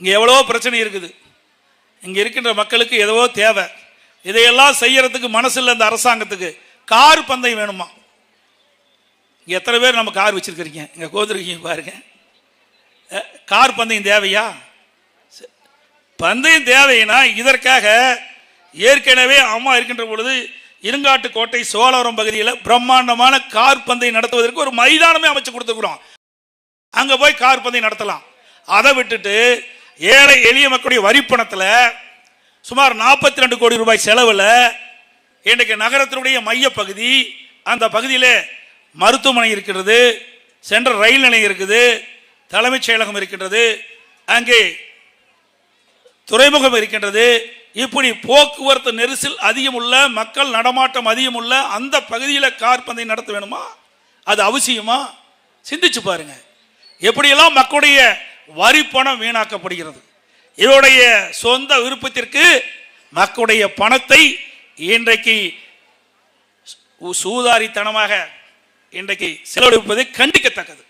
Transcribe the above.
இங்கே எவ்வளோ பிரச்சனை இருக்குது. இங்கே இருக்கின்ற மக்களுக்கு எதவோ தேவை. இதையெல்லாம் செய்யறதுக்கு மனசு இல்லை இந்த அரசாங்கத்துக்கு. கார் பந்தயம் வேணுமா? இங்கே எத்தனை பேர் நம்ம கார் வச்சுருக்கிறீங்க? இங்கே கோதிருக்கீங்க பாருங்க. கார் பந்தயம் தேவையா? பந்தயம் தேவைன்னா இதற்காக ஏற்கனவே அம்மா இருக்கின்ற பொழுது இருங்காட்டு கோட்டை சோழவரம் பகுதியில் பிரம்மாண்டமான கார் பந்தயம் நடத்துவதற்கு ஒரு மைதானமே அமைச்சு கொடுத்துருக்குறோம். அங்கே போய் கார் பந்தயம் நடத்தலாம். அதை விட்டுட்டு ஏழை எளிய மக்களுடைய வரிப்பணத்தில் சுமார் நாற்பத்தி ரெண்டு கோடி ரூபாய் செலவில் இன்றைக்கு நகரத்தினுடைய மையப்பகுதி அந்த பகுதியில் மருத்துவமனை இருக்கிறது சென்ட்ரல் ரயில் நிலையம் இருக்குது தலைமைச் செயலகம் இருக்கின்றது அங்கே துறைமுகம் இருக்கின்றது. இப்படி போக்குவரத்து நெரிசல் அதிகம் உள்ள மக்கள் நடமாட்டம் அதிகம் உள்ள அந்த பகுதியில் கார் பந்தயம் நடத்த வேணுமா? அது அவசியமா? சிந்திச்சு பாருங்க. எப்படியெல்லாம் மக்களுடைய வரி பணம் வீணாக்கப்படுகிறது. இவருடைய சொந்த விருப்பத்திற்கு மக்களுடைய பணத்தை இன்றைக்கு சூதாரித்தனமாக இன்றைக்கு செலவழிப்பது கண்டிக்கத்தக்கது.